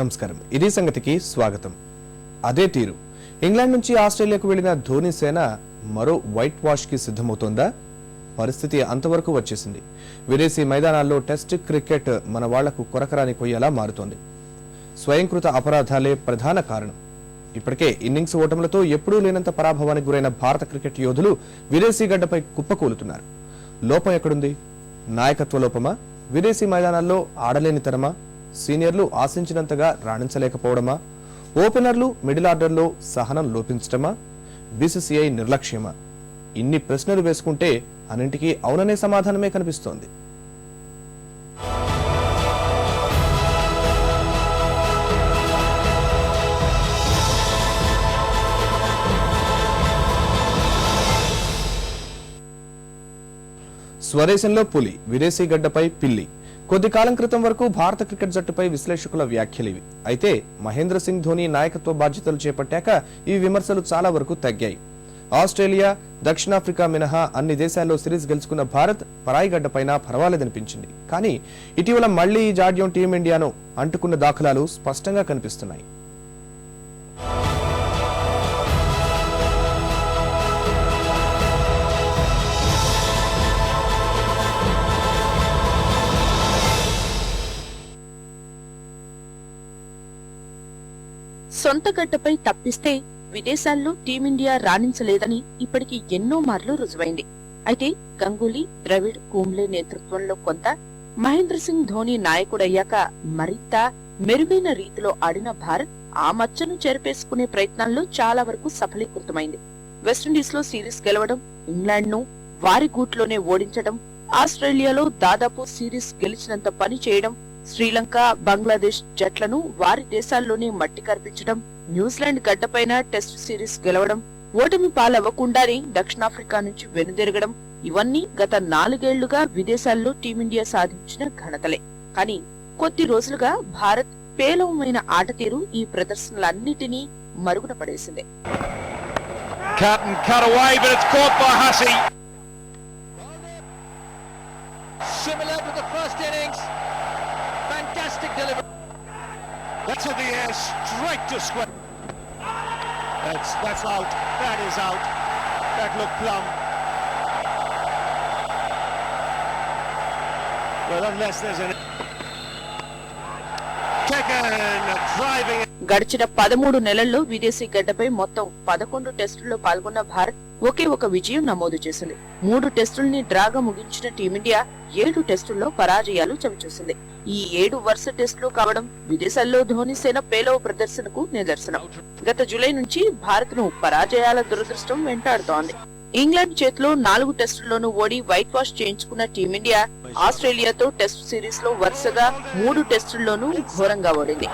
నమస్కారం. ఇది సంగతికి స్వాగతం. అదే తీరు. ఇంగ్లాండ్ నుంచి ఆస్ట్రేలియాకు వెళ్ళిన ధోని సేన మరో వైట్ వాష్కి సిద్ధమవుతోందా? పరిస్థితి అంతవరకు వచ్చేసింది. విదేశీ మైదానాల్లో టెస్ట్ క్రికెట్ మన వాళ్ళకు కొరకరాని కొయ్యేలా మారుతోంది. స్వయంకృత అపరాధాలే ప్రధాన కారణం. ఇప్పటికే ఇన్నింగ్స్ ఓటములతో ఎప్పుడూ లేనంత పరాభవానికి గురైన భారత క్రికెట్ యోధులు విదేశీ గడ్డపై కుప్పకూలుతున్నారు లోపం ఎక్కడుంది? నాయకత్వ లోపమా? విదేశీ మైదానాల్లో ఆడలేనితనమా సీనియర్లు ఆశించినంతగా రాణించలేకపోవడమా? ఓపెనర్లు మిడిల్ ఆర్డర్లో సహనం లోపించటమా? బీసీసీఐ నిర్లక్ష్యమా? ఇన్ని ప్రశ్నలు వేసుకుంటే అన్నింటికీ అవుననే సమాధానమే కనిపిస్తోంది. స్వదేశంలో పులి విదేశీ గడ్డపై పిల్లి కొద్ది కాలం క్రితం వరకు భారత క్రికెట్ జట్టుపై విశ్లేషకుల వ్యాఖ్యలివి అయితే మహేంద్ర సింగ్ ధోని నాయకత్వ బాధ్యతలు చేపట్టాక ఈ విమర్శలు చాలా వరకు తగ్గాయి. ఆస్ట్రేలియా దక్షిణాఫ్రికా మినహా అన్ని దేశాల్లో సిరీస్ గెలుచుకున్న భారత్ పరాయిగడ్డపైన పర్వాలేదనిపించింది. కానీ ఇటీవల మళ్ళీ ఈ జాడ్యం టీమిండియాను అంటుకున్న దాఖలాలు స్పష్టంగా కనిపిస్తున్నాయి. సొంత గడ్డపై తప్పిస్తే విదేశాల్లో టీమిండియా రాణించలేదని ఇప్పటికి ఎన్నో మార్లు రుజువైంది. అయితే గంగూలీ ద్రవిడ్ కుంబ్లే నేతృత్వంలో కొంత మహేంద్ర సింగ్ ధోని నాయకుడయ్యాక మరింత మెరుగైన రీతిలో ఆడిన భారత్ ఆ మచ్చను చేరపేసుకునే ప్రయత్నాల్లో చాలా వరకు సఫలీకృతమైంది. వెస్టిండీస్లో సిరీస్ గెలవడం ఇంగ్లాండ్ను వారి గూట్లోనే ఓడించడం ఆస్ట్రేలియాలో దాదాపు సిరీస్ గెలిచినంత పని చేయడం శ్రీలంక బంగ్లాదేశ్ జట్లను వారి దేశాల్లోనే మట్టి కర్పించడం న్యూజిలాండ్ గడ్డపైన టెస్ట్ సిరీస్ గెలవడం ఓటమి పాలవ్వకుండానే దక్షిణాఫ్రికా నుంచి వెనుదిరగడం ఇవన్నీ గత నాలుగేళ్ళుగా విదేశాల్లో టీమిండియా సాధించిన ఘనతలే కానీ కొద్ది రోజులుగా భారత్ పేలవమైన ఆట తీరు ఈ ప్రదర్శనలన్నిటినీ మరుగున పడేసింది. Similar to the first innings. That's in the air, straight to square. That's that's out. That is out. That looked plumb. Well, unless there's an taken driving. గడిచిన పదమూడు నెలల్లో విదేశీ గడ్డపై మొత్తం పదకొండు టెస్టుల్లో పాల్గొన్న భారత్ ఒకే ఒక విజయం నమోదు చేసింది. మూడు టెస్టుల్ని డ్రాగా ముగించిన టీమిండియా ఏడు టెస్టుల్లో పరాజయాలు చవిచూసింది. ఈ ఏడు వరుస టెస్టులు కావడం విదేశాల్లో ధోని సేన పేలవ ప్రదర్శనకు నిదర్శనం. గత జూలై నుంచి భారత్ను పరాజయాల దురదృష్టం వెంటాడుతోంది. ఇంగ్లాండ్ చేతిలో నాలుగు టెస్టుల్లోనూ ఓడి వైట్ వాష్ చేయించుకున్న టీమిండియా ఆస్ట్రేలియాతో టెస్ట్ సిరీస్లో వరుసగా మూడు టెస్టుల్లోనూ ఘోరంగా ఓడింది.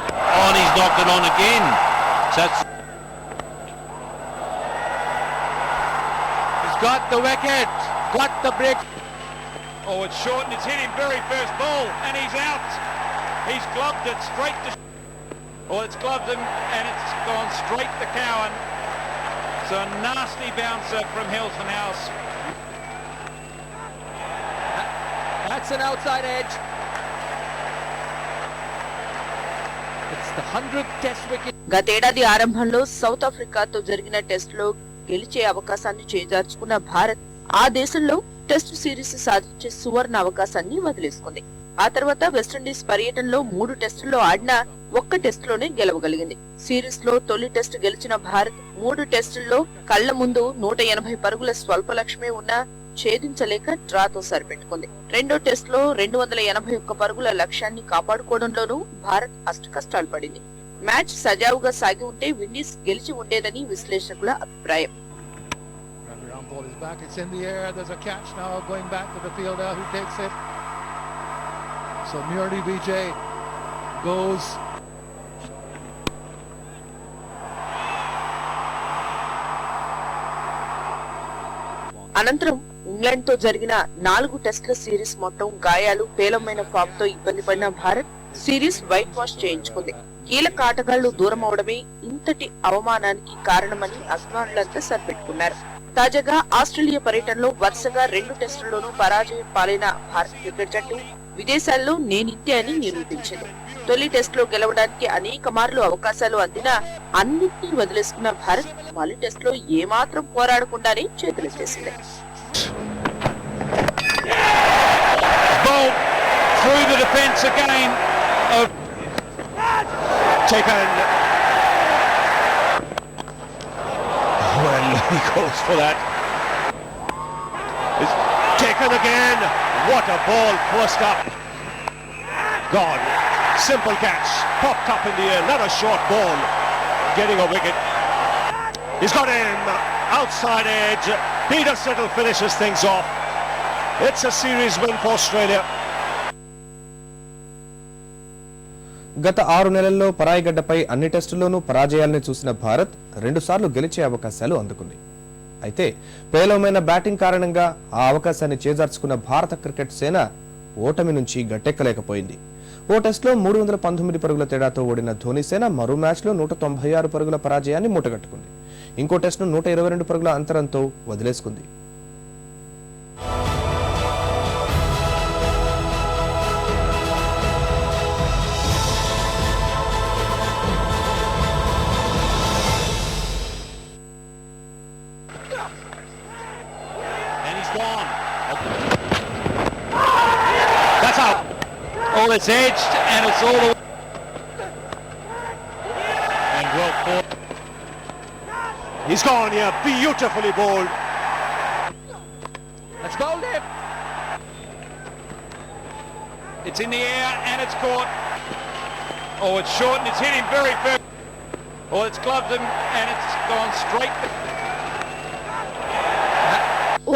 got the wicket, got the break. Oh, it's short and it's hit him very first ball, and he's out. He's gloved it straight to. Oh, it's gloved him, and it's gone straight to Cowan. So a nasty bouncer from Hilton House. That's an outside edge. It's the 100th test wicket. గతేడాది ఆరంభంలో south ఆఫ్రికాతో జరిగిన test లో గెలిచే అవకాశాన్ని చేజార్చుకున్న భారత్ ఆ దేశంలో test series సాధించే సువర్ణ అవకాశాన్ని వదిలేసుకుంది. ఆ తర్వాత వెస్టిండీస్ పర్యటనలో మూడు టెస్టుల్లో ఆడిన ఒక్క టెస్టులోనే గెలవగలిగింది. సిరీస్లో తొలి టెస్ట్ గెలిచిన భారత్ మూడు టెస్టుల్లో కళ్ళ ముందు నూట ఎనభై పరుగుల స్వల్ప లక్ష్యమే ఉన్నా ఛేదించలేక డ్రాతో సరిపెట్టుకుంది. రెండో టెస్ట్లో రెండు వందల ఎనభై ఒక్క పరుగుల లక్ష్యాన్ని కాపాడుకోవడంలోనూ భారత్ అష్టకష్టాలు పడింది. మ్యాచ్ సజావుగా సాగి ఉంటే విండీస్ గెలిచి ఉండేదని విశ్లేషకుల అభిప్రాయం ball is back. It's in the air. There's a catch now going back to the fielder who takes it. So Murdy BJ goes. అనంతరం ఇంగ్లాండ్తో జరిగిన నాలుగు టెస్టుల సిరీస్ మొత్తం గాయాలు పేలవమైన ఫామ్తో ఇబ్బంది పడిన భారత్ సిరీస్ వైట్ వాష్ చేయించుకుంది కీలక ఆటగాళ్ళు దూరం అవడమే ఇంతటి అవమానానికి కారణమని అభిమానులంతా సరిపెట్టుకున్నారు. తాజాగా ఆస్ట్రేలియా పర్యటనలో వరుసగా రెండు టెస్టుల్లోనూ పరాజయం పాలైన భారత క్రికెట్ జట్టు విదేశాల్లో నేనింతే అని నిరూపించింది. తొలి టెస్ట్లో గెలవడానికి అనేక మార్లు అవకాశాలు అందినా అన్నింటినీ వదిలేసుకున్న భారత్ మళ్ళీ టెస్ట్లో ఏమాత్రం పోరాడకుండానే చేతులెత్తేసింది. Through the defence again of taken. Well, he goes for that. It's taken again. What a ball first up. Gone. Simple catch. Popped up in the air. Not a short ball. Getting a wicket. He's got in. Outside edge. Peter Siddle finishes things off. It's a series win for Australia. గత ఆరు నెలల్లో పరాయిగడ్డపై అన్ని టెస్టుల్లోనూ పరాజయాల్ని చూసిన భారత్ రెండుసార్లు గెలిచే అవకాశాలు అందుకుంది. అయితే పేలవమైన బ్యాటింగ్ కారణంగా ఆ అవకాశాన్ని చేజార్చుకున్న భారత క్రికెట్ సేన ఓటమి నుంచి గట్టెక్కలేకపోయింది. ఓ టెస్టులో మూడు వందల పంతొమ్మిది పరుగుల తేడాతో ఓడిన ధోని సేన మరో మ్యాచ్లో నూట తొంభై ఆరు పరుగుల పరాజయాన్ని మూటగట్టుకుంది. ఇంకో టెస్టును నూట ఇరవై రెండు పరుగుల అంతరంతో వదిలేసుకుంది. And he's gone. That's out. Oh, it's edged and it's all the And well fought. He's gone, yeah, beautifully bowled. Let's go. It's in the air and it's caught. Oh, it's short and it's hit him very first. Oh, it's gloved him and it's gone straight.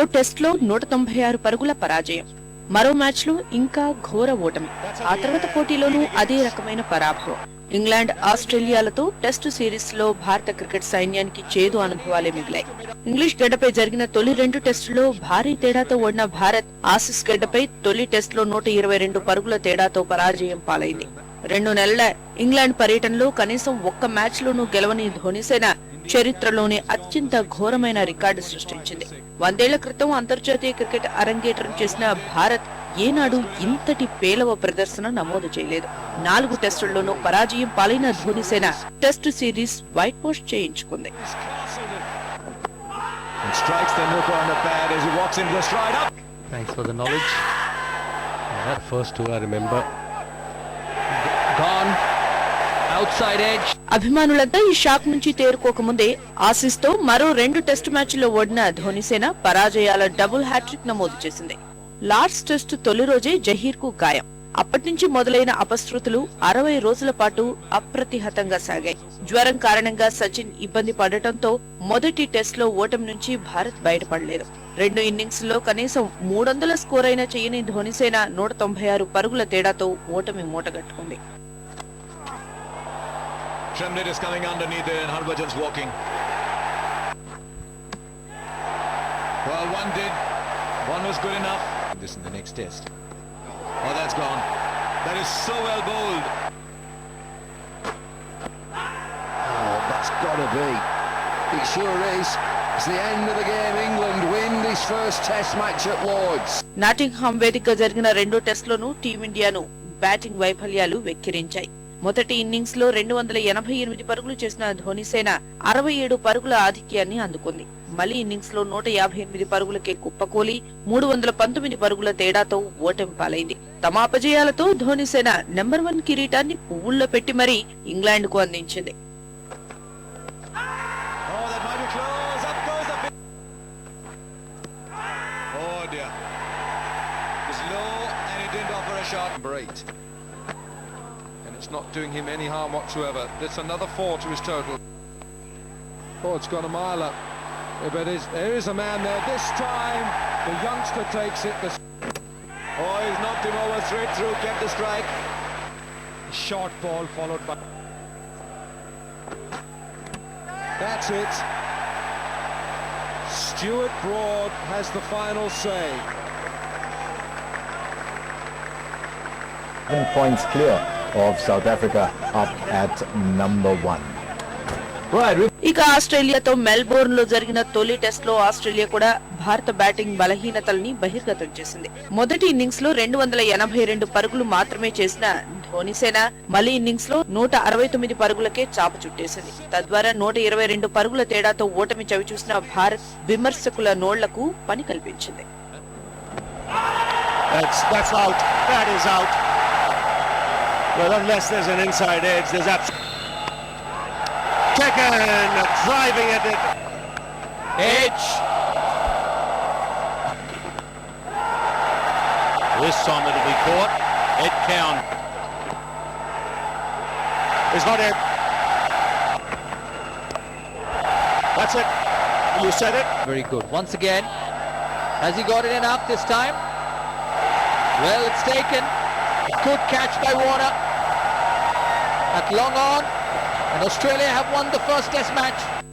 ఓ టెస్ట్లో నూట తొంభై ఆరు పరుగుల పరాజయం. మరో మ్యాచ్లో ఇంకా ఘోర ఓటమి. ఆ తర్వాత పోటీలోనూ అదే రకమైన పరాభవం. ఇంగ్లాండ్ ఆస్ట్రేలియాలతో టెస్టు సిరీస్లో భారత క్రికెట్ సైన్యానికి చేదు అనుభవాలే మిగిలాయి. ఇంగ్లీష్ గడ్డపై జరిగిన తొలి రెండు టెస్టులో భారీ తేడాతో ఓడిన భారత్ ఆసిస్ గడ్డపై తొలి టెస్ట్లో నూట ఇరవై రెండు పరుగుల తేడాతో పరాజయం పాలైంది. రెండు నెలల ఇంగ్లాండ్ పర్యటనలో కనీసం ఒక్క మ్యాచ్ లోనూ గెలవని ధోనిసేన చరిత్రలోనే అత్యంత ఘోరమైన రికార్డు సృష్టించింది వందేళ్ళ క్రితం అంతర్జాతీయ క్రికెట్ అరంగేట్రం చేసిన భారత్ ఏనాడు ఇంతటి పేలవ ప్రదర్శన నమోదు చేయలేదు నాలుగు టెస్టుల్లోనూ పరాజయం పాలైన ధోనిసేన టెస్టు సిరీస్ వైట్ వాష్ చేయించుకుంది. Thanks for the knowledge. That first two I remember. అభిమానులంతా ఈ షాక్ నుంచి తేరుకోకముందే ఆసీస్తో మరో రెండు టెస్టు మ్యాచ్ల్లో ఓడిన ధోనిసేన పరాజయాల డబుల్ హ్యాట్రిక్ నమోదు చేసింది. లార్డ్స్ టెస్ట్ తొలి రోజే జహీర్కు గాయం. అప్పటి నుంచి మొదలైన అపశృతులు అరవై రోజుల పాటు అప్రతిహతంగా సాగాయి. జ్వరం కారణంగా సచిన్ ఇబ్బంది పడటంతో మొదటి టెస్ట్లో ఓటమి నుంచి భారత్ బయటపడలేదు. రెండు ఇన్నింగ్స్లో కనీసం మూడొందల స్కోర్ అయిన చేయని ధోనిసేన నూట తొంభై ఆరు పరుగుల తేడాతో ఓటమి మూటగట్టుకుంది. Shamnit is coming underneath there and Harbhajan's walking. Well, one did. One was good enough. This in the next test. Oh, that's gone. That is so well bowled. Oh, that's got to be. It sure is. It's the end of the game. England win this first Test match at Lords. Nottingham వేదికగా జరిగిన రెండో టెస్ట్లోనూ టీమిండియాను batting వైఫల్యాలు వెక్కిరించాయి మొదటి ఇన్నింగ్స్లో రెండు వందల ఎనభై ఎనిమిది పరుగులు చేసిన ధోనిసేన అరవై ఏడు పరుగుల ఆధిక్యాన్ని అందుకుంది మళ్ళీ ఇన్నింగ్స్లో నూట యాభై ఎనిమిది పరుగులకే కుప్పకూలి మూడు వందల పంతొమ్మిది పరుగుల తేడాతో ఓటమి పాలైంది తమ అపజయాలతో ధోనిసేన నెంబర్ వన్ కిరీటాన్ని పువ్వుల్లో పెట్టి మరీ ఇంగ్లాండ్కు అందించింది Oh dear. It was low and he didn't offer a shot. Great. And it's not doing him any harm whatsoever. That's another four to his total. Oh, it's gone a mile up. But there is a man there. This time, the youngster takes it. The Oh, he's knocked him over straight through, kept the strike. short ball followed by... That's it. Stuart Broad has the final say. seven points clear of South Africa up at number one. ఇక ఆస్ట్రేలియాతో మెల్బోర్న్లో జరిగిన తొలి టెస్ట్లో Australia కూడా భారత batting బలహీనతల్ని బహిర్గతం చేసింది మొదటి ఇన్నింగ్స్లో రెండు వందల ఎనభై రెండు పరుగులు మాత్రమే చేసిన ధోనిసేన మలి ఇన్నింగ్స్లో నూట అరవై తొమ్మిది పరుగులకే చాప చుట్టేసింది తద్వారా నూట ఇరవై రెండు పరుగుల తేడాతో ఓటమి చవిచూసిన భారత్ విమర్శకుల నోళ్ళకు పని కల్పించింది That's, that's out. That is out. Well, unless there's an inside edge, there's absolutely... Taken, driving at it. Edge. This time it'll be caught. Ed Cowan. It's not Ed. That's it. You said it. Very good. Once again, has he got it in up this time? Well, it's taken. Good catch by Warner. At long on, and Australia have won the first Test match.